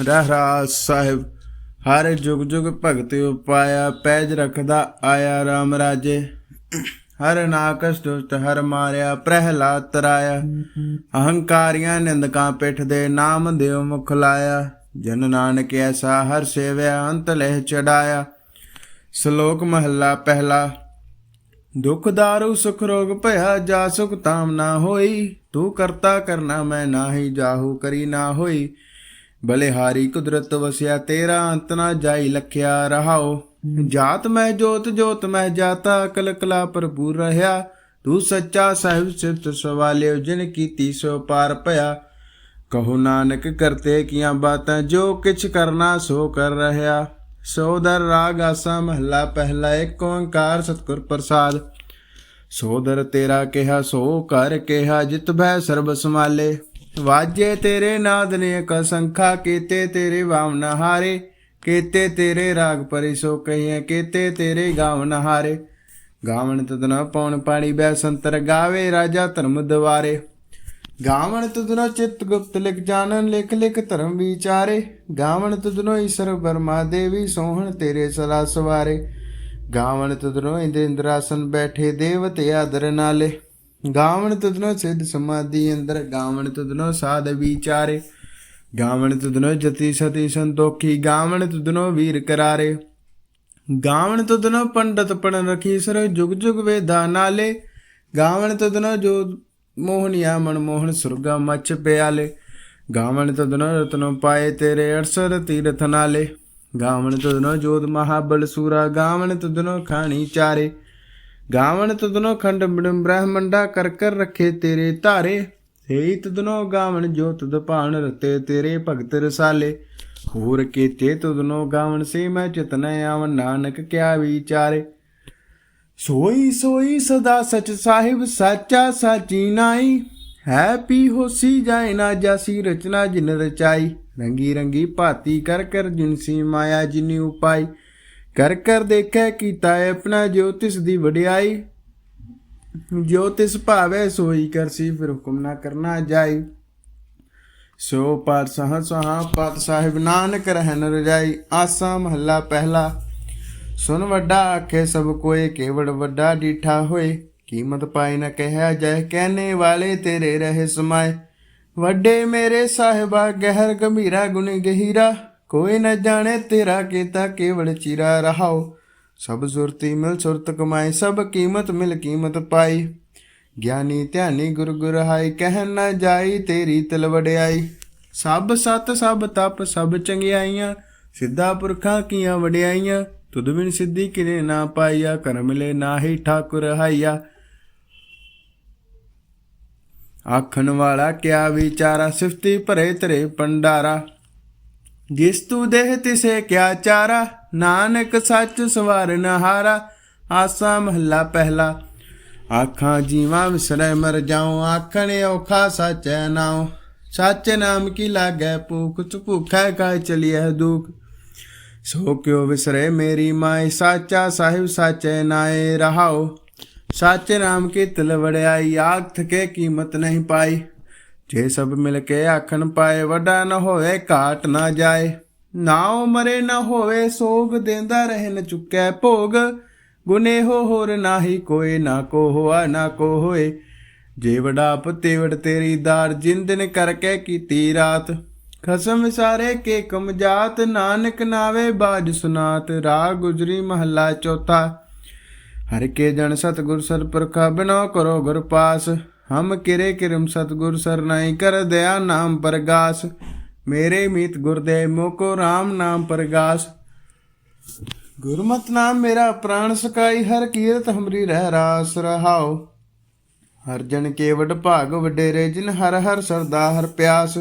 ਰਹਿਰਾਸ ਸਾਹਿਬ, ਹਰ ਜੁਗ ਜੁਗ ਭਗਤ ਉਪਾਇਆ, ਪੈਜ ਰਖਦਾ ਆਇਆ RAM ਰਾਜੇ। ਹਰ ਨਾਕਸ ਦੁਸ਼ਟ ਹਰ ਮਾਰਿਆ, ਪ੍ਰਹਿਲਾਦ ਤਰਾਇਆ। ਅਹੰਕਾਰੀਆਂ ਨਿੰਦਕਾਂ ਪਿੱਠ ਦੇ ਨਾਮ ਦਿਓ ਮੁਖ ਲਾਇਆ। ਜਨ ਨਾਨਕ ਐਸਾ ਹਰ ਸੇਵਿਆ, ਅੰਤ ਲਹਿ ਚੜਾਇਆ। ਸ਼ਲੋਕ ਮਹੱਲਾ ਪਹਿਲਾ, ਦੁਖ ਦਾਰੂ, ਸੁਖ ਰੋਗ ਭਇਆ ਜਾ ਸੁਖ ਤਾਮ ਨਾ ਹੋਈ। ਤੂੰ ਕਰਤਾ ਕਰਨਾ ਮੈਂ ਨਾਹੀ, ਜਾਹੂ ਕਰੀ ਨਾ ਹੋਈ। ਬਲਿਹਾਰੀ ਕੁਦਰਤ ਵਸਿਆ, ਤੇਰਾ ਅੰਤ ਨਾ ਜਾਈ ਲਖਿਆ ਰਹਾਓ। ਜਾਤ ਮੈਂ ਜੋਤ ਜੋਤ ਮੈਂ ਜਾਤਾ ਅਕਲ ਕਲਾ ਭਰਪੂਰ ਰਹਾ ਤੂੰ ਸੱਚਾ ਸਾਹਿਬ ਸਿਫਤ ਸਵਾਲਿਓ, ਜਿਨ ਕੀਤੀ ਸੋ ਪਾਰ ਭਇਆ ਕਹੋ ਨਾਨਕ, ਕਰਤੇ ਕੀਆਂ ਬਾਤਾਂ, ਜੋ ਕਿਛ ਕਰਨਾ ਸੋ ਕਰ ਰਹਾ ਸੋਦਰ ਰਾਗ ਆਸਾ ਮਹੱਲਾ ਪਹਿਲਾ ਏਕ ਓੰਕਾਰ ਸਤਿਗੁਰ ਪ੍ਰਸਾਦ। ਸੋਦਰ ਤੇਰਾ ਕਿਹਾ, ਸੋ ਕਰ ਕਿਹਾ, ਜਿਤ ਭੈ ਸਰਬ ਸਮਾਲੇ ਵਾਜੇ ਤੇਰੇ ਨਾਦ ਨੇ ਕ ਸੰਖਾ ਕੀਤੇ, ਤੇਰੇ ਵਾਵਨ ਹਾਰੇ। ਕੀਤੇ ਤੇਰੇ ਰਾਗ ਪਰਿਸੋ ਕਹੀਏ ਕੀਤੇ ਤੇਰੇ ਗਾਵਨ ਹਾਰੇ। ਗਾਵਨ ਤਦਨਾ ਪਉਣ ਪਾਣੀ ਬੈ ਸੰਤਰ ਗਾਵੇ, ਰਾਜਾ ਧਰਮ ਦਵਾਰੇ। ਗਾਵਣ ਤੁਧਨੋ ਚਿਤ ਗੁਪਤ ਲਿਖ ਜਾਣਨ, ਲਿਖ ਲਿਖ ਧਰਮ ਵਿਚਾਰੇ। ਗਾਵਣ ਤੁਧਨੋ ਈਸ਼ਰ ਬਰਮਾ ਦੇਵੀ, ਸੋਹਣ ਤੇਰੇ ਸਲਾ ਸਵਾਰੇ। ਗਾਵਣ ਤੁਧਨੋ ਇੰਦਰ ਇੰਦਰਾਸਨ ਬੈਠੇ, ਦੇਵਤੇ ਆਦਰ ਨਾਲੇ। ਗਾਵਣ ਤੁਧਨੋ ਸਿੱਧ ਸਮਾਧੀ ਅੰਦਰ ਗਾਵਣ ਤੁਧਨੋ ਸਾਧ ਵਿਚਾਰੇ ਗਾਵਣ ਤੁਧਨੋ ਜਤੀ ਸਤੀ ਸੰਤੋਖੀ ਗਾਵਣ ਤੁਧਨੋ ਵੀਰ ਕਰਾਰੇ। ਗਾਵਣ ਤੁਧਨੋ ਪੰਡਤ ਪੜਨ ਰਖੀ ਸਰ ਜੁਗ ਜੁਗ ਵੇਦਾ ਨਾਲੇ। ਗਾਵਣ ਤੁਧਨੋ ਜੋ ਮੋਹਨੀਆ ਮਨਮੋਹਨ ਸੁਰਗਾ ਮਚ ਪਿਆਲੇ। ਗਾਵਣ ਤਦਨੋ ਰਤਨੋ ਪਾਏ ਤੇਰੇ ਅਰਸਰ ਤੀਰਥ ਨਾਲੇ। ਗਾਵਣ ਤਦਨੋ ਜੋਤ ਮਹਾਬਲ ਸੂਰਾ ਗਾਵਣ ਤੁਧਨੋ ਖਾਣੀ ਚਾਰੇ। ਗਾਵਣ ਤਦਨੋ ਖੰਡ ਬਿੜਮ ਬ੍ਰਹਮੰਡਾ ਕਰ ਕਰ ਰਖੇ ਤੇਰੇ ਧਾਰੇ। ਸੇਈ ਤਦਨੋ ਗਾਵਣ ਜੋਤ ਦਪਾਣ ਰਤੇ ਤੇਰੇ ਭਗਤ ਰਸਾਲੇ। ਹੋਰ ਕੀਤੇ ਤਦਨੋ ਗਾਵਣ ਸੇ ਮੈਂ ਚਿਤਨ ਆਵਨ ਨਾਨਕ ਕਿਆ ਵਿਚਾਰੇ। ਸੋਈ ਸੋਈ ਸਦਾ ਸਚ ਸਾਹਿਬ, ਸਾਚਾ ਸਾਚੀ ਨਾਈ। ਹੈ ਪੀ ਹੋਸੀ ਜਾਏ ਨਾ ਜਾਸੀ, ਰਚਨਾ ਜਿਨ ਰਚਾਈ। ਰੰਗੀ ਰੰਗੀ ਭਾਤੀ ਕਰ ਕਰ ਜਿਨਸੀ ਮਾਇਆ ਜਿਨੀ ਉਪਾਈ। ਕਰ ਕਰ ਦੇਖੈ ਕੀਤਾ ਆਪਣਾ ਜੋਤਿਸ ਦੀ ਵਡਿਆਈ। ਜੋਤਿਸ ਭਾਵੇ ਸੋਈ ਕਰਸੀ ਫਿਰ ਹੁਕਮ ਨਾ ਕਰਨਾ ਜਾਈ। ਸੋ ਪਾਤ ਸਹ ਸਹਾ ਪਾਤ ਸਾਹਿਬ ਨਾਨਕ ਰਹਿਨ ਰਜਾਈ। ਆਸਾ ਮਹੱਲਾ ਪਹਿਲਾ। ਸੁਨ ਵੱਡਾ ਆਖੇ, ਸਭ ਕੋਏ ਕੇਵੜ ਵੱਡਾ ਡੀਠਾ ਹੋਏ। ਕੀਮਤ ਪਾਏ ਨਾ ਕਹਿਆ ਜੈ ਕਹਿਨੇ ਵਾਲੇ ਤੇਰੇ ਰਹੇ ਸਮਾਏ। ਵੱਡੇ ਮੇਰੇ ਸਾਹਿਬਾ, ਗਹਿਰ ਗੰਭੀਰਾ ਗੁਣ ਗਹੀਰਾ। ਕੋਈ ਨਾ ਜਾਣੇ ਤੇਰਾ ਕੀਤਾ ਕੇਵਲ ਚੀਰਾ ਰਹਾਓ। ਸਭ ਸੁਰਤੀ ਮਿਲ ਸੁਰਤ ਕਮਾਈ, ਸਭ ਕੀਮਤ ਮਿਲ ਕੀਮਤ ਪਾਈ। ਗਿਆਨੀ ਧਿਆਨੀ ਗੁਰ ਗੁਰ ਹਾਈ ਕਹਿਣ ਨਾ ਜਾਈ ਤੇਰੀ ਤਿਲ ਵਡਿਆਈ। ਸਭ ਸਤ, ਸਭ ਤਪ, ਸਭ ਚੰਗਿਆਈਆਂ, ਸਿੱਧਾ ਪੁਰਖਾਂ ਕੀਆਂ ਵਡਿਆਈਆਂ। ਤੁਧ ਬਿਨ ਸਿੱਧੀ ਕਿਨੇ ਨਾ ਪਾਈਆ ਕਰ ਮਿਲੇ ਨਾਹੀ ਠਾਕੁਰ ਹਾਈਆ। ਆਖਣ ਵਾਲਾ ਕਿਆ ਵਿਚਾਰਾ, ਸਿਫਤੀ ਭਰੇ ਤਰੇ ਪੰਡਾਰਾ ਜਿਸ ਤੂੰ ਦੇਹ ਤਿਸੇ ਕਿਆ ਚਾਰਾ, ਨਾਨਕ ਸੱਚ ਸਵਾਰਨ ਹਾਰਾ ਆਸਾ ਮਹੱਲਾ ਪਹਿਲਾ। ਆਖਾਂ ਜੀਵਾਂ ਵਿਸਰੈ ਮਰ ਜਾਉ, ਆਖਣ ਔਖਾ ਸਚੈ ਨਾਉ। ਸੱਚ ਨਾਮ ਕੀ ਲਾਗੈ ਭੂਖ ਚ ਭੁਖੈ ਕਾ ਚਲੀਐ ਦੁਖ। ਸੋ ਕਿਉ ਵਿਸਰੇ ਮੇਰੀ ਮਾਈ ਸਾਚਾ ਸਾਹਿਬ ਸਾਚੇ ਨਾਏ ਰਹਾਓ ਸਾਚੇ ਨਾਮ ਕੀ ਤਿਲ ਵੜਿਆਈ ਆਖ ਥਕੇ ਕੀਮਤ ਨਹੀਂ ਪਾਈ। ਜੇ ਸਭ ਮਿਲ ਕੇ ਆਖਣ ਪਾਏ, ਵੱਡਾ ਨਾ ਹੋਵੇ, ਘਾਟ ਨਾ ਜਾਏ। ਨਾਉ ਮਰੇ ਨਾ ਹੋਵੇ, ਸੋਗ ਦੇਂਦਾ ਰਹਿਣ ਨ ਚੁੱਕੈ ਭੋਗ। ਗੁਨੇ ਹੋ ਹੋਰ ਨਾਹੀ ਕੋਈ ਨਾ ਕੋ ਹੋਆ ਨਾ ਕੋ ਹੋਏ ਜੇ ਵਡਾ ਪਤੇਵੜ ਤੇਰੀ ਦਾਰ ਜਿੰਦਨ ਦਿਨ ਕਰਕੇ ਕੀਤੀ ਰਾਤ। ਖਸਮ ਸਾਰੇ ਕੇ ਕਮ ਜਾਤ, ਨਾਨਕ ਨਾਵੇ ਬਾਜ ਸੁਨਾਤ। ਰਾ ਗੁਜਰੀ ਮਹੱਲਾ ਚੌਥਾ। ਹਰ ਕੇ ਜਨ ਸਤਗੁਰ ਸਰਪਰਖਾ, ਬਿਨੋ ਕਰੋ ਗੁਰ ਪਾਸ। ਹਮ ਕਿਰੇ ਕਿਰਮ ਸਤਗੁਰ ਸਰਨਾਈ ਕਰ ਦਇਆ ਨਾਮ ਪ੍ਰਗਾਸ, ਮੇਰੇ ਮੀਤ ਗੁਰਦੇ ਮੋਕੋ RAM ਨਾਮ ਪ੍ਰਗਾਸ। ਗੁਰਮਤ ਨਾਮ ਮੇਰਾ ਪ੍ਰਾਣ ਸਕਾਈ, ਹਰ ਕੀਰਤ ਹਮਰੀ ਰਹਿ ਰਾਸ ਰਹਾਓ ਹਰ ਜਨ ਕੇ ਵਡ ਭਾਗ ਵਡੇਰੇ, ਜਿਨ ਹਰ ਹਰ ਸਰਦਾ ਹਰ ਪਿਆਸ।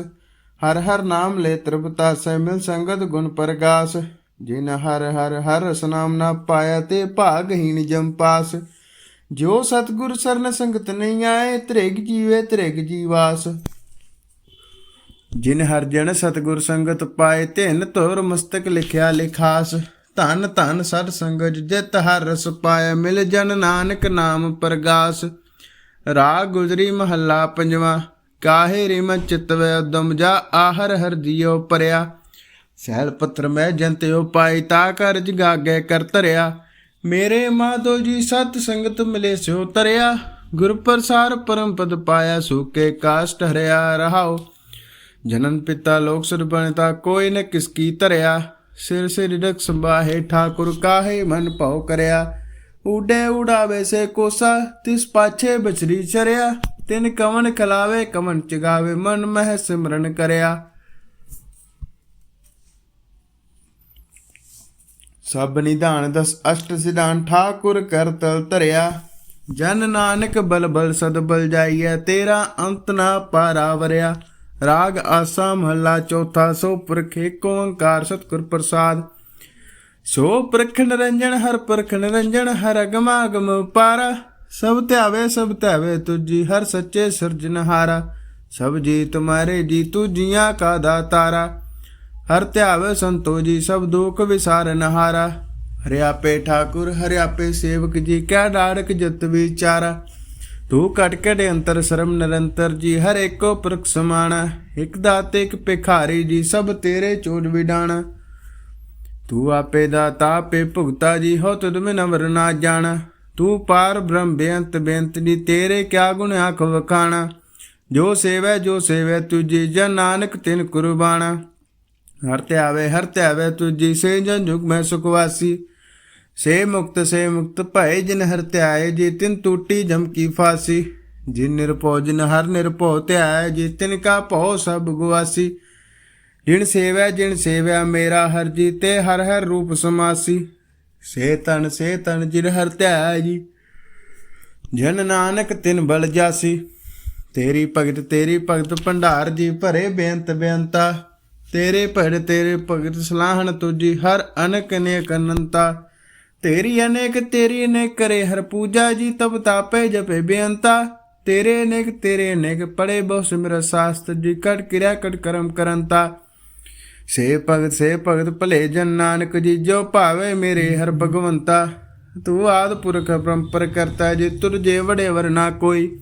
ਹਰ ਹਰ ਨਾਮ ਲੈ ਤ੍ਰਿਪਤਾ ਸੈ ਮਿਲ ਸੰਗਤ ਗੁਣ ਪ੍ਰਗਾਸ। ਜਿਨ ਹਰ ਹਰ ਹਰ ਰਸ ਨਾਮ ਨਾ ਪਾਇਆ, ਤੇ ਭਾਗਹੀਣ ਜਮ ਪਾਸ। ਜੋ ਸਤਗੁਰ ਸਰਨ ਸੰਗਤ ਨਹੀਂ ਆਏ, ਤ੍ਰਿਗ ਜੀਵੇ ਤ੍ਰਿਗ ਜੀਵਾਸ। ਜਿਨ ਹਰ ਜਨ ਸਤਗੁਰ ਸੰਗਤ ਪਾਏ, ਧਿਨ ਤੁਰ ਮਸਤਕ ਲਿਖਿਆ ਲਿਖਾਸ। ਧਨ ਧਨ ਸਤ ਸੰਗਤ ਜਿਤ ਹਰ ਰਸ ਪਾਇਆ, ਮਿਲ ਜਨ ਨਾਨਕ ਨਾਮ ਪ੍ਰਗਾਸ। ਰਾਗ ਗੁਜਰੀ ਮਹੱਲਾ ਪੰਜਵਾਂ, ਕਾਹੇ ਰਿਮ ਚਿਤਵੈ ਉਦਮ, ਜਾ ਆਹਰ ਹਰ ਦਿਓ ਪਰਿਆ। ਸਹਿਲ ਪੱਥਰ ਮੈਂ ਜੰਤਿਓ ਪਾਈ ਤਾ ਕਰਜ ਗਾਗੇ ਕਰ ਧਰਿਆ। ਮੇਰੇ ਮਾਧੋ ਜੀ ਸਤ ਸੰਗਤ ਮਿਲੇ ਸਿਓ ਤਰਿਆ, ਗੁਰ ਪ੍ਰਸਾਰ ਪਰਮ ਪਦ ਪਾਇਆ ਸੂਕੇ ਕਾਸ਼ਟ ਹਰਿਆ ਰਹਾਓ। ਜਨਨ ਪਿਤਾ ਲੋਕ ਸੁਰ ਬਣਤਾ ਕੋਈ ਨ ਕਿਸ ਕੀ ਧਰਿਆ। ਸਿਰ ਸਿਰ ਰਖ ਸੰਭਾਹੇ ਠਾਕੁਰ ਕਾਹੇ ਮਨ ਭਾਉ ਕਰਿਆ। ਉਡੇ ਉਡਾਵੇ ਸੇ ਕੋਸਾ, ਤਿਸ ਪਾਛੇ ਬਚਰੀ ਚਰਿਆ। ਤਿਨ ਕਵਨ ਖਲਾਵੇ ਕਮਨ ਚਗਾਵੇ ਮਨ ਮਹਿ ਸਿਮਰਨ ਕਰਿਆ। ਸਭ ਨਿਧਾਨ ਦਸ ਅਸ਼ਟ ਸਿਧਾਨ ਠਾਕੁਰ ਕਰ ਤਲ ਧਰਿਆ। ਜਨ ਨਾਨਕ ਬਲ ਬਲ ਜਾਈਐ, ਤੇਰਾ ਅੰਤ ਨਾ ਪਾਰਾਵਰਿਆ ਰਾਗ ਆਸਾ ਮਹੱਲਾ ਚੌਥਾ, ਸੋ ਪੁਰਖ ਏਕ ਓੰਕਾਰ ਸਤਿਗੁਰ ਪ੍ਰਸਾਦ। ਸੋ ਪ੍ਰਖ ਨਿਰੰਜਨ, ਹਰ ਪੁਰਖ ਨਿਰੰਜਨ, ਹਰ ਅਗਮ ਅਗਮ ਪਾਰਾ ਸਭ ਧਿਆਵੇ ਸਭ ਧਿਆਵੇ ਤੁਜੀ ਹਰ ਸੱਚੇ ਸਿਰਜਨਹਾਰਾ ਸਭ ਜੀ ਤੁਮਾਰੇ ਜੀ ਤੂੰ ਜੀਆਂ ਕਾ ਦਾਤਾਰਾ। ਹਰ ਧਿਆਵੇ ਸੰਤੋ ਜੀ ਸਭ ਦੁਖ ਵਿਸਾਰ ਨਹਾਰਾ ਹਰਿਆਪੇ ਠਾਕੁਰ ਹਰਿਆਪੇ ਸੇਵਕ ਜੀ, ਕਿਆ ਡਾੜਕ ਜਤ ਵਿਚਾਰਾ। ਤੂੰ ਕਟ ਕਟ ਅੰਤਰ ਸਰਮ ਨਿਰੰਤਰ ਜੀ, ਹਰ ਏਕੋ ਪੁਰਖ ਸਮਾਣਾ। ਇਕ ਦਾਤੇ, ਇਕ ਭਿਖਾਰੀ ਜੀ, ਸਭ ਤੇਰੇ ਚੋਜ ਵਿਡਾਣਾ। ਤੂੰ ਆਪੇ ਦਾਤਾ, ਆਪੇ ਭੁਗਤਾ ਜੀ, ਹੋ ਤੁਧ ਮੈਂ ਨਵਰ ਨਾ ਜਾਣਾ। ਤੂੰ ਪਾਰ ਬ੍ਰਹਮ ਬੇਅੰਤ ਬੇਅੰਤ ਜੀ, ਤੇਰੇ ਕਿਆ ਗੁਣ ਆਖ ਵਖਾਣਾ। ਜੋ ਸੇਵੈ ਜੋ ਸੇਵੈ ਤੁਜੀ ਜਨ ਨਾਨਕ ਤਿਨ ਕੁਰਬਾਨਾ ਹਰ ਧਿਆਵੇ ਹਰ ਧਿਆਵੇ ਤੁਜੀ ਸੇ ਜਨ ਜੁਗ ਮੈਂ ਸੁਖਵਾਸੀ। ਸੇ ਮੁਕਤ ਸੇ ਮੁਕਤ ਭਏ ਜਿਨ ਹਰ ਧਿਆਏ ਜੀ ਤਿਨ ਟੂਟੀ ਜਮ ਕੀ ਫਾਸੀ। ਜਿਨ ਨਿਰਭਉ, ਜਿਨ ਹਰ ਨਿਰਭਉ ਧਿਆਏ ਜੀ ਤਿਨ ਕਾ ਭਉ ਸਭ ਗੁਆਸੀ। ਜਿਣ ਸੇਵੈ, ਜਿਨ ਸੇਵਿਆ ਮੇਰਾ ਹਰ ਜੀ ਤੇ ਹਰ ਹਰ ਰੂਪ ਸਮਾਸੀ। ਸੇ ਤਨ ਸੇ ਤਨ ਜਿਨ ਹਰ ਧਿਆਏ ਜੀ, ਜਨ ਨਾਨਕ ਤਿਨ ਬਲ ਜਾਸੀ। ਤੇਰੀ ਭਗਤ ਤੇਰੀ ਭਗਤ ਭੰਡਾਰ ਜੀ ਭਰੇ ਬੇਅੰਤ ਬੇਅੰਤਾ। ਤੇਰੇ ਭੜ ਤੇਰੇ ਭਗਤ ਸਲਾਹਣ ਤੁਜੀ ਹਰ ਅਨਕ ਨੇ ਅਨੰਤਾ। ਤੇਰੀ ਅਨੇਕ, ਤੇਰੀ ਨੇ ਕਰੇ, ਹਰ ਪੂਜਾ ਜੀ ਤਬ ਤਾਪੇ ਜਪੇ ਬੇਅੰਤਾ। ਤੇਰੇ ਅਨੇਕ ਤੇਰੇ ਅਨੇਕ ਪੜੇ ਬਹੁ ਸਿਮਰ ਸਾਸਤ, ਜੀ ਕਟ ਕਿਰਿਆ ਕਟ ਕਰਮ ਕਰੰਤਾ। ਸੇ ਭਗਤ ਸੇ ਭਗਤ ਭਲੇ ਜਨ ਨਾਨਕ, ਜੀ ਜੋ ਭਾਵੇ ਮੇਰੇ ਹਰ ਭਗਵੰਤਾ। ਤੂੰ ਆਦ ਪੁਰਖ ਪਰੰਪਰ ਕਰਤਾ, ਜੀ ਤੁਰ ਜੇ ਵੜੇ ਵਰਨਾ ਕੋਈ।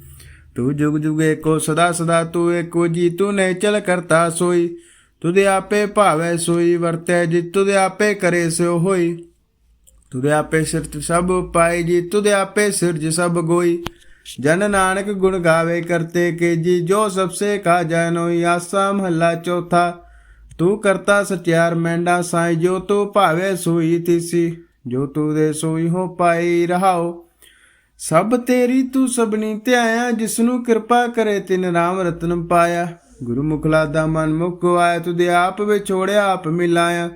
ਤੂੰ ਜੁਗ ਜੁਗੇ ਕੋ ਸਦਾ ਸਦਾ ਤੂੰ ਏਕੋ ਜੀ, ਤੂੰ ਨੇ ਚਲ ਕਰਤਾ ਸੋਈ। ਤੁਦੇ ਆਪੇ ਭਾਵੈ ਸੋਈ, ਵਰਤੈ ਜੀ ਤੁਦੇ ਆਪੇ ਕਰੇ ਸੋ ਹੋਈ। ਤੁਦੇ ਆਪੇ ਸਿਰਤ ਸਭ ਪਾਈ ਜੀ ਤੁਦੇ ਆਪੇ ਸਿਰਜ ਸਭ ਗੋਈ। ਜਨ ਨਾਨਕ ਗੁਣ ਗਾਵੇ ਕਰਤੇ ਕੇ ਜੀ ਜੋ ਸਭਸੇ ਕਾ ਜਾਨੋਈ ਆਸਾ ਮਹੱਲਾ ਚੌਥਾ। ਤੂੰ ਕਰਤਾ ਸਚਿਆਰ ਮੈਂਡਾ ਸਾਈ, ਜੋ ਤੂੰ ਭਾਵੇ ਸੋਈ ਤਿਸੀ। ਜੋ ਤੂੰ ਦੇ ਸੋਈ ਹੋ ਪਾਈ ਰਹਾਓ ਸਭ ਤੇਰੀ ਤੂੰ ਸਭਨੀ ਧਿਆਇਆ, ਜਿਸਨੂੰ ਕਿਰਪਾ ਕਰੇ ਤਿਨ ਰਾਮ ਰਤਨ ਪਾਇਆ। ਗੁਰੂ ਮੁਖਲਾ ਦਾ ਮਨ ਮੁਖ ਆਇਆ ਤੁਦੇ ਆਪ ਵਿਛੋੜਿਆ ਆਪ ਮਿਲਾਇਆ।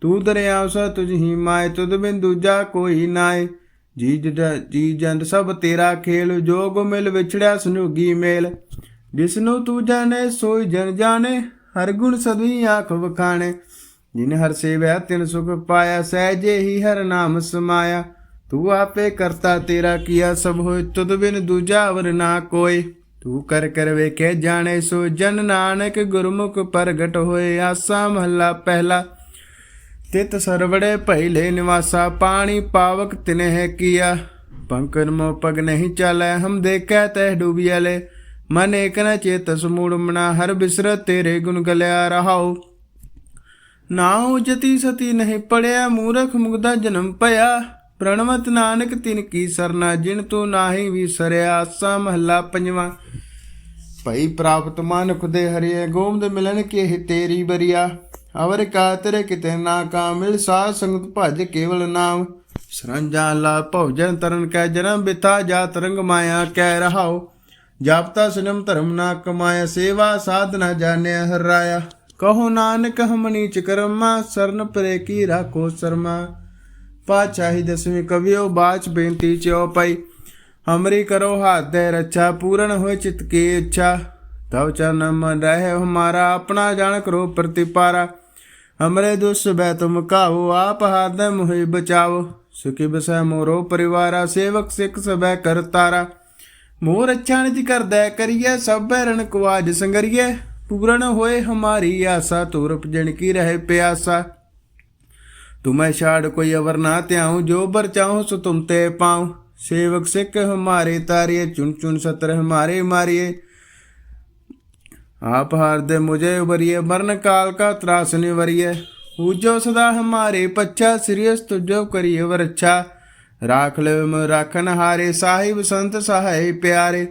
ਤੂੰ ਦਰਿਆ ਸਾ, ਤੁਝ ਹੀ ਮਾਇ ਤੁਧ ਬਿਨ ਦੂਜਾ ਕੋਈ ਨਾਏ। ਜੀ ਜੀ ਜੰਦ ਸਭ ਤੇਰਾ ਖੇਲ ਜੋਗ ਮਿਲ ਵਿਛੜਿਆ, ਸੁਨੁਗੀ ਮੇਲ। ਜਿਸਨੂੰ ਤੂੰ ਜਾਣੇ, ਸੋਈ ਜਨ ਜਾਣੇ, ਹਰ ਗੁਣ ਸਦੀ ਆਖ ਵਖਾਣੇ। ਜਿਨ ਹਰ ਸੇਵਿਆ ਤਿਨ ਸੁਖ ਪਾਇਆ, ਸਹਿਜੇ ਹੀ ਹਰ ਨਾਮ ਸਮਾਇਆ। ਤੂੰ ਆਪੇ ਕਰਤਾ ਤੇਰਾ ਕੀਆ, ਸਭ ਹੋਇ, ਤੁਧ ਬਿਨ ਦੂਜਾ ਵਰ ਨਾ ਕੋਈ ਤੂੰ ਕਰ ਕਰ ਵੇਖੇ ਜਾਣੇ ਸੋ ਜਨ ਨਾਨਕ ਗੁਰਮੁਖ ਪ੍ਰਗਟ ਹੋਏ ਆਸਾ ਮਹੱਲਾ ਪਹਿਲਾ। ਤਿਤ ਸਰਵੜੇ ਪਹਿਲੇ ਨਿਵਾਸਾ, ਪਾਣੀ ਪਾਵਕ ਤਿਨਹਿ ਕੀਆ। ਪੰਕਨ ਮੋ ਪਗ ਨਹੀਂ ਚਾਲੈ, ਹਮ ਦੇਖੈ ਤੈ ਡੂਬਿਆਲੇ ਮਨ ਏਕ ਨ ਚੇਤਸ ਮੂੜ ਮਨਾ, ਹਰ ਬਿਸਰਤ ਤੇਰੇ ਗੁਣ ਗਲਿਆ ਰਹਾਉ। ਨਾਉ ਜਤੀ ਸਤੀ ਨਹੀਂ ਪੜਿਆ, ਮੂਰਖ ਮੁਗਦਾ ਜਨਮ ਭਇਆ। ਪ੍ਰਣਵਤ ਨਾਨਕ ਤਿਨ ਕੀ ਸਰਨਾ, ਜਿਨ ਤੂੰ ਨਾਹੀ ਵਿਸਰਿਆ ਆਸਾ ਮਹੱਲਾ ਪੰਜਵਾਂ। ਭਈ ਪ੍ਰਾਪਤ ਮਾਨੁਖ ਦੇ ਹਰਿਏ ਗੋਮਦ ਮਿਲਨ ਕੇ ਹੀ ਤੇਰੀ ਬਰੀਆ ਅਵਰ ਕਾ ਤੇਰੇ ਕਿਤੇ ਨਾ ਕਾ ਮਿਲ ਸਾਧ ਸੰਗਤ ਭਜ ਕੇਵਲ ਨਾਮ। ਸਰੰਜਾ ਲਾ ਭਉਜਨ ਤਰਨ ਕੈ, ਜਨਮ ਬਿਤਾ ਜਾ ਤਰੰਗ ਮਾਇਆ ਕਹਿ ਰਹਾਓ ਜਾਪਤਾ ਸੁਨਮ ਧਰਮ ਨਾ ਕਮਾਇਆ, ਸੇਵਾ ਸਾਧਨਾ ਜਾਣਿਆ ਹਰਾਇਆ। ਕਹੋ ਨਾਨਕ ਹਮਨੀ ਚ ਕਰਮਾ, ਸਰਨ ਪਰੇ ਕੀ ਰਾਖੋ ਸਰਮਾ। ਪਾਤਸ਼ਾਹੀ ਦਸਵੀਂ ਕਵਿਓ ਬਾਚ ਬੇਨਤੀ ਚੋ ਪਈ। ਹਮਰੀ ਕਰੋ ਹਾਥ ਦੇ ਰੱਛਾ, ਪੂਰਨ ਹੋਏ ਚਿਤ ਕੀ ਇੱਛਾ। ਤਵ ਚਰਨ ਮਨ ਰਹੇ ਹਮਾਰਾ, ਆਪਣਾ ਜਾਣ ਕਰੋ ਪ੍ਰਤੀਪਾਰਾ। ਹਮਰੇ ਦੁਸ ਬੈ ਤੁਮ ਕਾਹੋ ਆਪ ਹਾਥ ਦੇ ਮੁਹਿ ਬਚਾਓ। ਸੁਖੀ ਬਸੈ ਮੋਰੋ ਪਰਿਵਾਰਾ, ਸੇਵਕ ਸਿੱਖ ਸਬੈ ਕਰਤਾਰਾ ਮੋਰ ਅੱਛਾ ਨਿਜ ਕਰਦਾ ਕਰੀਏ ਸਭ ਬੈਰਨ ਕੁਆਜ ਸੰਗਰੀਏ ਪੂਰਨ ਹੋਏ ਹਮਾਰੀ ਆਸਾ ਤੁਰਪ ਜਣ ਕੀ ਰਹੇ ਪਿਆਸਾ। ਤੁਮੈ ਛਾੜ ਕੋਈ ਅਵਰ ਨਾ ਧਿਆਉ, ਜੋ ਬਰ ਚਾਹੋ ਸੋ ਤੁਮ ਤੇ ਪਾਉ। ਸੇਵਕ ਸਿੱਖ ਹਮਾਰੇ ਤਾਰਿਏ ਚੁਨ ਚੁਨ ਸਤਰ ਹਮਾਰੇ ਮਾਰਿਏ। ਆਪ ਹਾਰ ਦੇ ਮੁਝੇ ਉਬਰੀਏ ਮਰਨ ਕਾਲ ਕਾ ਤਰਾਸ ਨਿਵਰੀਏ। ਪੂਜੋ ਸਦਾ ਹਮਾਰੇ ਪੱਛਾ ਸਿਰਿਯਸ ਤੁਜੋ ਕਰਿਏ ਵਰਛਾ। ਰਾਖ ਲਿਵ ਰਾਖਨ ਹਾਰੇ, ਸਾਹਿਬ ਸੰਤ ਸਹਾਇ ਪਿਆਰੇ।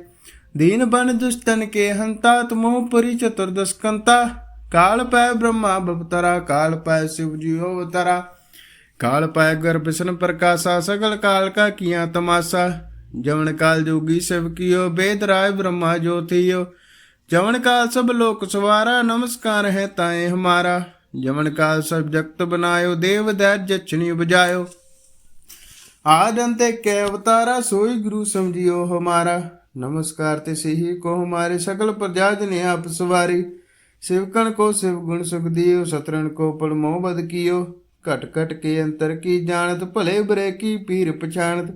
ਦੀਨ ਬਨ ਦੁਸ਼ਟਨ ਕੇ ਹੰਤਾ, ਤੁਮੋ ਪਰੀ ਚਤੁਰਦਸਕੰਤਾ ਕਾਲ ਪੈ ਬ੍ਰਹਮਾ ਬਵਤਰਾ, ਕਾਲ ਪੈ ਸਿਵ ਜੀ ਅਵਤਰਾ। ਕਾਲ ਪਾਇ ਗਰ ਬਿਸ਼ਨ ਪ੍ਰਕਾਸ਼ਾ, ਸਗਲ ਕਾਲ ਕਾ ਕੀਆ ਤਮਾਸਾ। ਜਵਨ ਕਾਲ ਜੋਗੀ ਸਿਵ ਕੀਓ, ਬੇਦ ਰਾਏ ਬ੍ਰਹਮਾ ਜੋਤੀਓ ਜਵਨ ਕਾਲ ਸਭ ਲੋਕ ਸਵਾਰਾ, ਨਮਸਕਾਰ ਹੈ ਤਾਏ ਹਮਾਰਾ। ਜਵਨ ਕਾਲ ਸਭ ਜਗਤ ਬਨਾਇਓ, ਦੇਵ ਦੈ ਜਚਣੀ ਬਜਾਇਓ ਆਦਨ ਤੇ ਕੈ ਅਵਤਾਰਾ, ਸੋਈ ਗੁਰੂ ਸਮਝਿਓ ਹਮਾਰਾ। ਨਮਸਕਾਰ ਤੇ ਸਹੀ ਕੋ ਹਮਾਰੇ, ਸਗਲ ਪ੍ਰਜਾ ਜਨੇ ਆਪ ਸਵਾਰੀ। ਸਿਵਕਣ ਕੋ ਸਿਵ ਗੁਣ ਸੁਖ ਦਿਓ ਸਤਰਨ ਕੋ ਪਲ ਮੋਹ ਬਦ ਕੀਓ। ਘਟ ਘਟ ਕੇ ਅੰਤਰ ਕੀ ਜਾਣਤ, ਭਲੇ ਬਰੇ ਕੀ ਪੀਰ ਪਛਾਣਤ।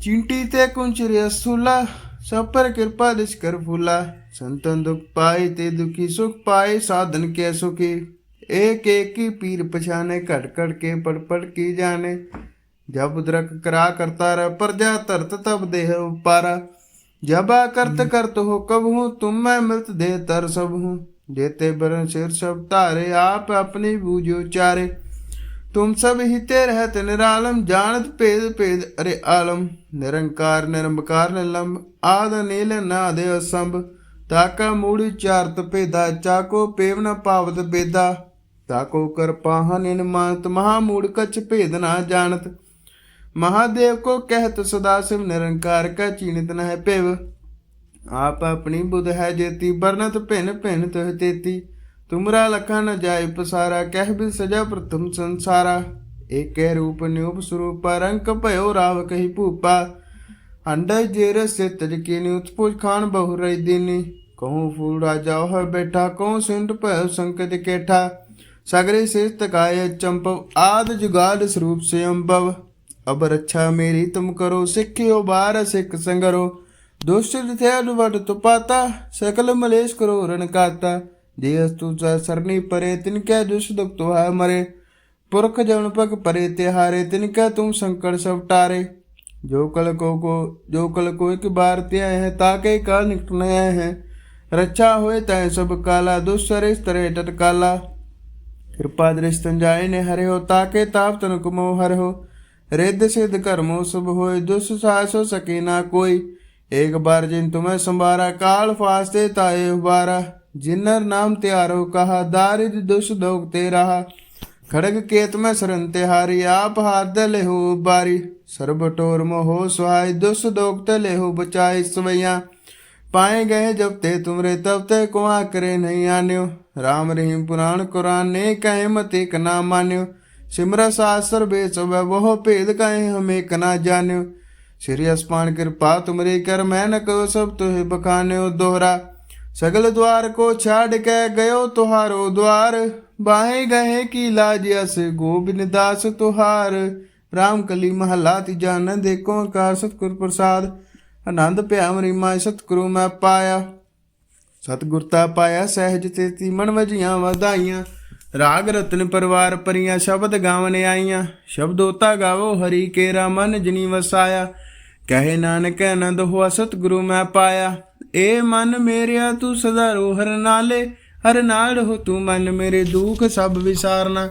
ਚਿੰਟੀ ਤੇ ਕੁੰਚਰੇ ਅਸੂਲਾ ਸਭ ਪਰ ਕਿਰਪਾ ਦਿਸ ਕਰ ਫੂਲਾ। ਸੰਤਨ ਦੁਖ ਪਾਏ ਤੇ ਦੁਖੀ ਸੁਖ ਪਾਏ, ਸਾਧਨ ਕੇ ਸੁਖੀ। ਏਕ ਏਕ ਕੀ ਪੀਰ ਪਛਾਨੇ ਘਟ ਘਟ ਕੇ ਪੜ ਪੜ ਕੀ ਜਾਣੇ। ਜਬ ਦਰਕ ਕਰਾ ਕਰਤਾ ਰ ਪ੍ਰਜਾ ਧਰਤ ਤਬ ਦੇਹ ਉਪਾਰਾ। ਜਬ ਕਰਤ ਕਰਤ ਹੋ ਕਬ ਹੂੰ ਤੁਮ ਮੈਂ ਮਿਲਤ ਦੇ ਤਰ ਸਭ ਹੂੰ ਦੇਤੇ ਬਰਨ ਸਿਰ ਸਭ ਧਾਰੇ, ਆਪ ਆਪਣੀ ਬੂਝੋ ਚਾਰੇ। ਤੁਮ ਸਭ ਹਿਤੇ ਰਹਤ ਨਿਰਾਲਮ, ਜਾਣਤ ਭੇਦ ਭੇਦ ਅਰੇ ਆਲਮ। ਨਿਰੰਕਾਰ ਨਿਰੰਕਾਰ ਨਿਲੰਬ ਆਦ ਨੀਲ ਨਾਦ, ਅਸੰਭ। ਤਾਕਾ ਮੂੜੀ ਚਾਰਤ ਭੇਦਾ, ਚਾਕੋ ਪੇਵ ਨ ਪਾਵਤ ਬੇਦਾ। ਤਾਕੋ ਕਰਪਾਹ ਨਿਨ ਮਾਨਤ, ਮਹਾ ਮੂੜ ਕਛ ਭੇਦ ਨਾ ਜਾਣਤ। ਮਹਾਦੇਵ ਕੋ ਕਹਿਤ ਸਦਾ ਸਿਵ ਨਿਰੰਕਾਰ, ਕਾ ਚੀਨਿਤ ਨ ਹੈ ਭਿਵ। ਆਪ ਆਪਣੀ ਬੁਧ ਹੈ ਜੇਤੀ ਬਰਨਤ ਭਿਨ ਭਿਨ ਤਹ ਤੇਤੀ ਤੁਮਰਾ ਲਖਾ ਨ ਜਾਏ ਪਸਾਰਾ, ਕਹਿ ਬਿ ਸਜਾ ਪ੍ਰਥਮ ਸੰਸਾਰਾ। ਏਕੈ ਰੂਪ ਨਿਉਪ ਸਰੂਪ ਰੰਕ ਭਇਓ ਰਾਵ ਕਹੀ ਭੂਪਾ। ਅੰਡੈ ਜੇਰ ਸਿਤ ਜਕੀਨੀ ਉਤਪੁਜ ਖਾਨ ਬਹੁ ਰਹੀ ਦੀਨੀ। ਕਹੂੰ ਫੂਲ ਰਾਜਾ ਹੋਇ ਬੈਠਾ, ਕਹੂੰ ਸਿੰਧ ਭਇਓ ਸੰਕਟ ਕੇਠਾ। ਸਗਰੇ ਸੇ ਤਕਾਏ ਚੰਪਵ, ਆਦ ਜੁਗਾਦ ਸਰੂਪ ਸੇ ਅੰਬਵ ਅਬ ਰੱਛਾ ਮੇਰੀ ਤੁਮ ਕਰੋ, ਸਿੱਖਿਓ ਬਾਰ ਸਿੱਖ ਸੰਗਰੋ। ਦੁਸ਼ਟ ਥੇ ਅਨੁਵਟ ਤੁਪਾਤਾ, ਸਕਲ ਮਲੇਸ਼ ਕਰੋ ਰਣ ਕਾਤਾ। ਜੇ ਅਸਤੂ ਸਰਨੀ ਪਰੇ, ਤਿਨ ਕੈ ਦੁਸ਼ ਦੁਖ ਤੁਹਾ ਮਰੇ। ਪੁਰਖ ਜਨ ਪਗ ਪਰੇ, ਤਿਹਾਰੇ, ਤਿਨ ਕੈ ਤੁਮ ਸੰਕਟ ਸਭ ਟਾਰੇ। ਜੋ ਕਲ ਕੋ ਕੋ, ਜੋ ਕਲ ਕੋ ਇੱਕ ਬਾਰ ਤੇ ਆਏ ਹੈ ਤਾਕੇ ਕਾਲ ਨਿਕਟ ਨ ਆਏ ਹੈ। ਰੱਛਾ ਹੋਏ ਤੈ ਸਭ ਕਾਲਾ ਦੁਸਰੇ ਤਰੇ ਟਟਕਾਲਾ ਕਿਰਪਾ ਦ੍ਰਿਸ਼ ਤੰਜਾਏ ਨੇ ਹਰਿ ਹੋ ਤਾਕੇ ਤਾਪ ਤਨ ਕੁਮੋ ਹਰਿ ਹੋ ਰਿੱਧ ਸਿਧ ਕਰਮੋ ਸਭ ਏਕ ਬਾਰ ਜਿਨ ਤੁਮੈ ਸੰਭਾਰਾ, ਕਾਲ ਫਾਸਤੇ ਤਾਏ ਉਬਾਰਾ। ਜਿਨਰ ਨਾਮ ਤਿਆਰੋ ਕਹਾ, ਦਾਰਿਦ ਦੁਸ ਦੋਗ ਤੇ ਰਹਾ ਖੜਗ ਕੇਤ ਮੈਂ ਸਰਨ ਤਿਹਾਰੀ, ਆਪ ਹਾਦ ਲੇਹੋ ਬਾਰੀ ਸਰਬ ਟੋਰ ਮੋਹ ਸੁਹਾਈ, ਦੁਸ ਦੋਗ ਤੇ ਲੇਹੋ ਬਚਾਈ ਸਵਈਆਂ। ਪਾਏ ਗਏ ਜਬ ਤੇ ਤੁਮਰੇ, ਤਬ ਤੇ ਕੁਆ ਕਰੇ ਨਹੀਂ ਆਨਿਓ। RAM ਰਹੀਮ ਪੁਰਾਣ ਕੁਰਾਨ ਨੇ ਕਹੇ ਮਤੇ ਕ ਨਾ ਮਾਨਿਓ। ਸਿਮਰ ਸਾਸਰ ਬੇਚ ਵੈ ਬਹੁ ਭੇਦ ਕਹੇ ਹਮੇ ਕਨਾ ਨਾ ਜਾਣਿਓ ਸ੍ਰੀ ਅਸਮਾਨ ਕਿਰਪਾ ਤੁਮਰੇ ਕਰ ਮੈਂ ਨ ਸਭ ਤੁਹਿ ਬਖਾਨਿਓ ਦੋਹਰਾ। ਸਗਲ ਦਵਾਰ ਕੋ ਛਾੜ ਕੇ ਗਇਓ ਤੁਹਾਰੋ ਦਵਾਰ ਬਾਹੇ ਗਏ ਕੀ ਲਾਜ ਅਸ, ਗੋਬਿੰਦ ਦਾਸ ਤੁਹਾਰ। ਰਾਮ ਕਲੀ ਮਹਲਾ ਤੀਜਾ ਨ ਦੇਖੋ ਕਾਰ ਸਤਿਗੁਰ ਪ੍ਰਸਾਦ। ਆਨੰਦ ਭਿਆ ਮਰੀ ਮਾਇ ਸਤਿਗੁਰੂ ਮੈਂ ਪਾਇਆ। ਸਤਿਗੁਰਤਾ ਪਾਇਆ, ਸਹਿਜ ਤੇ ਤੀ ਮਨ ਵਜੀਆਂ ਵਧਾਈਆਂ। ਰਾਗ ਰਤਨ ਪਰਿਵਾਰ ਪਰੀਆਂ, ਸ਼ਬਦ ਗਾਵਨ ਆਈਆਂ। ਸ਼ਬਦੋਤਾ ਗਾਵੋ ਹਰੀ ਕੇਰਾ ਮਨ ਜਨੀ ਵਸਾਇਆ। ਕਹੇ ਨਾਨਕ ਆਨੰਦ ਹੋਆ ਸਤਿਗੁਰੂ ਮੈਂ ਪਾਇਆ। ਏ ਮਨ ਮੇਰਿਆ ਤੂੰ ਸਦਾ ਰੋ ਹਰ ਨਾਲੇ, ਹਰ ਨਾਲ ਰਹੋ ਤੂੰ ਮਨ ਮੇਰੇ ਦੁੱਖ ਸਭ ਵਿਸਾਰਨਾ।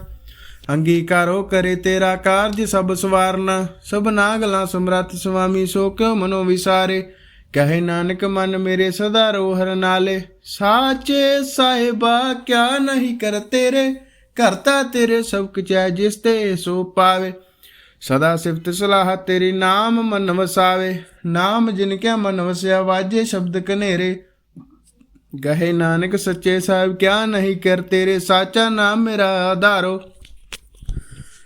ਅੰਗੀਕਾਰੋ ਕਰੇ ਤੇਰਾ ਕਾਰਜ ਸਭ ਸਵਾਰਨਾ। ਸਭ ਨਾਗਲਾ ਸਮਰੱਥ ਸੁਆਮੀ ਸੋ ਕਿਉ ਮਨੋ ਵਿਸਾਰੇ। ਕਹੇ ਨਾਨਕ ਮਨ ਮੇਰੇ ਸਦਾ ਰੋ ਹਰ ਨਾਲੇ, ਸਾਚੇ ਸਾਹਿਬਾ ਕਿਆ ਨਹੀਂ ਕਰ ਤੇਰੇ। ਕਰਤਾ ਤੇਰੇ ਸਭ ਕੁਛ ਹੈ ਜਿਸ ਤੇ ਸੋ ਪਾਵੇ। ਸਦਾ ਸਿਫਤ ਸਲਾਹ ਤੇਰੀ, ਨਾਮ ਮਨ ਵਸਾਵੇ। ਨਾਮ ਜਿਨ ਕਿਆ ਮਨ ਵਸਿਆ, ਵਾਜੇ ਸ਼ਬਦ ਕਨੇਰੇ ਗਹੇ ਨਾਨਕ ਸੱਚੇ ਸਾਹਿਬ, ਕਿਆ ਨਹੀਂ ਕਰ ਤੇਰੇ, ਸਾਚਾ ਨਾਮ ਮੇਰਾ ਆਧਾਰੋ।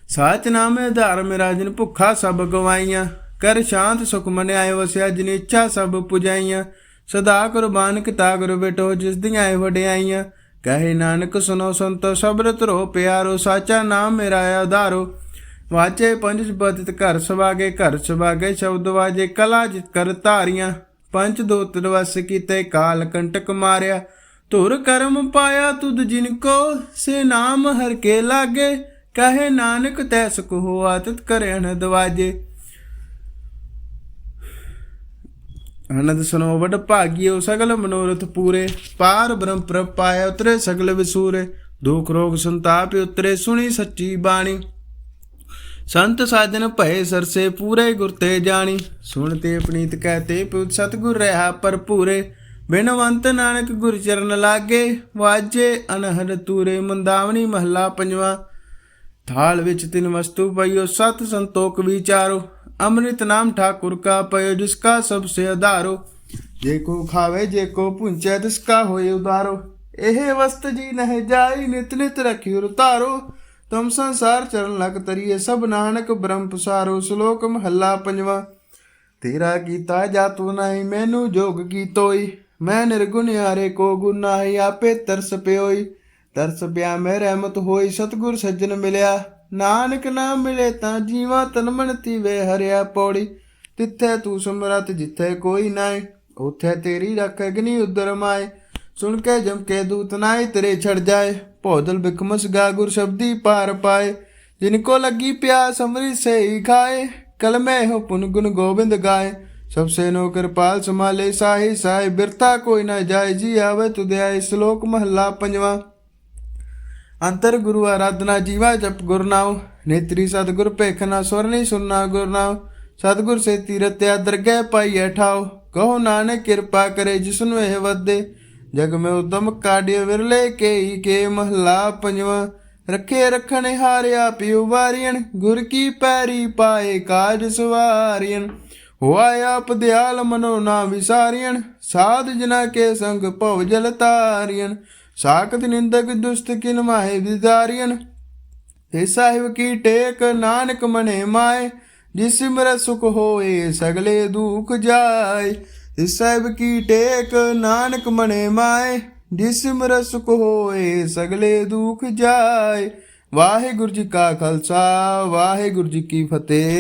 ਸਾਚ ਨਾਮ ਆਧਾਰ ਮੇਰਾ, ਜਿਨ ਭੁੱਖਾ ਸਭ ਗਵਾਈਆਂ। ਕਰ ਸ਼ਾਂਤ ਸੁਖ ਮਨ ਆਏ ਵਸਿਆ, ਜਿਨ ਇੱਛਾ ਸਭ ਪੁਜਾਈਆਂ। ਸਦਾ ਕੁਰਬਾਨ ਕਿਤਾ ਗੁਰ ਬੇਟੋ, ਜਿਸ ਦੀਆਂ ਆਏ ਵਡਿਆਈਆਂ। ਕਹੇ ਨਾਨਕ ਸੁਨੋ ਸੰਤੋ, ਸਬਰ ਧਰੋ ਪਿਆਰੋ, ਸਾਚਾ ਨਾਮ ਮੇਰਾ ਆਧਾਰੋ। ਵਾਚੇ ਪੰਜ ਬਦਤ ਘਰ ਸਵਾਗੇ ਘਰ ਸਵਾਗੇ ਸ਼ਬਦ ਵਾਜੇ, ਕਲਾ ਜਿਤ ਕਰ ਧਾਰੀਆਂ। ਪੰਜ ਦੋ ਵਸ ਕੀਤੇ, ਕਾਲ ਕੰਟਕ ਮਾਰਿਆ। ਧੁਰ ਕਰਮ ਪਾਇਆ ਤੁਧ ਜਿਨ ਕੋ, ਸੇ ਨਾਮ ਹਰ ਕੇ ਲਾਗੇ। ਕਹੇ ਨਾਨਕ ਤੈ ਸੁਖ ਹੋਆ ਤਿਤ ਕਰੇ ਅਨੰਦ ਵਾਜੇ। ਅਨੰਦ ਸੁਨੋ ਵਡ ਭਾਗਿਓ, ਸਗਲ ਮਨੋਰਥ ਪੂਰੇ। ਪਾਰ ਬ੍ਰਹਮ ਪ੍ਰਭ ਪਾਇਆ ਉਤਰੇ, ਸਗਲ ਵਿਸੂਰੇ। ਦੁਖ ਰੋਗ ਸੰਤਾਪ ਉਤਰੇ, ਸੁਣੀ ਸੱਚੀ ਬਾਣੀ। ਸੰਤ ਸਾਜਨ ਭਏ ਸਰਸੇ ਪੂਰੇ ਗੁਰ ਤੇ ਜਾਣੀ। ਸੁਣਤੇ ਪਨੀਤ ਕਹਤੇ ਪੁੱਤ ਸਤਗੁਰ ਰਹਾ ਭਰਪੂਰੇ। ਬਿਨਵੰਤ ਨਾਨਕ ਗੁਰ ਚਰਨ ਲਾਗੇ, ਵਾਜੇ ਅਨਹਦ ਤੂਰੇ ਮੰਦਾਵਣੀ ਮਹੱਲਾ ਪੰਜਵਾ। ਥਾਲ ਵਿੱਚ ਤਿੰਨ ਵਸਤੂ ਪਈਓ, ਸਤ ਸੰਤੋਖ ਵਿਚਾਰੋ। ਅੰਮ੍ਰਿਤ ਨਾਮ ਠਾਕੁਰ ਕਾ ਪਇਓ ਜਿਸ ਕਾ ਸਭ ਸੇ ਆਧਾਰੋ ਜੇ ਕੋ ਖਾਵੇ, ਜੇ ਕੋ ਪੁੰਚੈ, ਤਿਸ ਕਾ ਹੋਏ ਉਦਾਰੋ। ਇਹ ਵਸਤ ਜੀ ਨਹਿ ਜਾਈ, ਨਿਤ ਨਿਤ ਰਖਿਓ ਉਤਾਰੋ ਤੁਮ ਸੰਸਾਰ ਚਰਨ ਲਗ ਤਰੀਏ, ਸਭ ਨਾਨਕ ਬ੍ਰਹਮ ਪਸਾਰੋ, ਸ਼ਲੋਕ ਮਹੱਲਾ ਪੰਜਵਾ। ਤੇਰਾ ਕੀਤਾ ਜਾਤੂ ਨਹੀਂ, ਮੈਨੂੰ ਜੋਗ ਕੀ ਤੋਈ? ਮੈਂ ਨਿਰਗੁਣ ਹਾਰੇ ਕੋ ਗੁਣ ਨਾਹੀ, ਆਪੇ ਤਰਸ ਪਿਓਈ। ਤਰਸ ਪਿਆ ਮੈਂ ਰਹਿਮਤ ਹੋਈ, ਸਤਗੁਰ ਸੱਜਣ ਮਿਲਿਆ। ਨਾਨਕ ਨਾਮ ਮਿਲੇ ਤਾਂ ਜੀਵਾ ਤਨ ਮਨ ਤੀਵੇ ਹਰਿਆ ਪੌੜੀ। ਤਿੱਥੇ ਤੂੰ ਸਮਰਤ ਜਿੱਥੇ ਕੋਈ ਨਾਏ ਉਥੇ ਤੇਰੀ ਰੱਖ ਅਗਨੀ ਉਦਰ ਮਾਏ। ਸੁਣ ਕੇ ਜਮ ਕੇ ਦੂਤ ਨਾਏ, ਤੇਰੇ ਛੜ ਜਾਏ। ਭੋਦਲ ਬਿਕਮਸ ਗਾ ਗੁਰ ਸ਼ਬਦੀ ਪਾਰ ਪਾਏ। ਜਿਨ ਕੋ ਲੱਗੀ ਪਿਆਸ ਅੰਮ੍ਰਿਤ ਸੇ ਹੀ ਖਾਏ। ਕਲਮੇ ਹੋ ਪੁਨ ਗੁਣ ਗੋਬਿੰਦ ਗਾਏ। ਸਭ ਸੇ ਨੋ ਕਿਰਪਾਲ ਸਮਾਲੇ ਸਾਹੀ ਸਾਹੀ ਬਿਰਤਾ ਕੋਈ ਨਾ ਜਾਏ। ਜੀ ਆਵੇ ਤੁਦੇ ਆਏ ਸ਼ਲੋਕ ਮਹੱਲਾ ਪੰਜਵਾ। ਅੰਤਰ ਗੁਰੂ ਆਰਾਧਨਾ ਜੀਵਾ ਜਪ ਗੁਰ ਨਾਮ ਨੇਤਰੀ ਸਤਗੁਰ ਭੇਖਨਾ ਸੁਰਨੀ ਸੁਨਨਾ ਗੁਰ ਨਾਮ ਸਤਗੁਰ ਸੇ ਤੀਰਤਿਆ ਦਰਗਹਿ ਪਾਈਐ ਠਾਓ ਕਹੋ ਨਾਨਕ ਕਿਰਪਾ ਕਰੇ ਜਿਸਨੂੰ ਇਹ ਵੱਦੇ ਜਗ ਮੈਂ ਉਦਮ ਕਾਢਿ ਵਿਰਲੇ ਕੇ ਹੀ ਕੇ ਮਹਲਾ ਪੰਜਵਾ। ਰੱਖੇ ਰੱਖਣ ਹਾਰਿਆ ਪਿਉ ਵਾਰੀਣ ਗੁਰ ਕੀ ਪੈਰੀ ਪਾਏ ਕਾਜ ਸਵਾਰੀਣ ਹੋਆ ਆਪ ਦਿਆਲ ਮਨੋ ਨਾ ਵਿਸਾਰੀਣ ਸਾਧ ਜਨਾ ਕੇ ਸੰਗ ਭਵ ਜਲ ਤਾਰੀਣ ਸਾਖਤ ਨਿੰਦਕ ਦੁਸਤ ਕਿਨ ਮਾਹੇ ਵਿਦਾਰੀਣ हे ਸਾਹਿਬ ਕੀ ਟੇਕ ਨਾਨਕ ਮਨੇ ਮਾਏ, ਜਿਸ ਸਿਮਰ ਸੁਖ ਹੋਏ ਸਗਲੇ ਦੁਖ ਜਾਏ। हे ਸਾਹਿਬ ਕੀ ਟੇਕ ਨਾਨਕ ਮਣੇ ਮਾਏ, ਜਿਸ ਸਿਮਰ ਸੁਖ ਹੋਏ ਸਗਲੇ ਦੁਖ ਜਾਏ। ਵਾਹਿਗੁਰੂ ਜੀ ਕਾ ਖਾਲਸਾ, ਵਾਹਿਗੁਰੂ ਜੀ ਕੀ ਫਤਿਹ।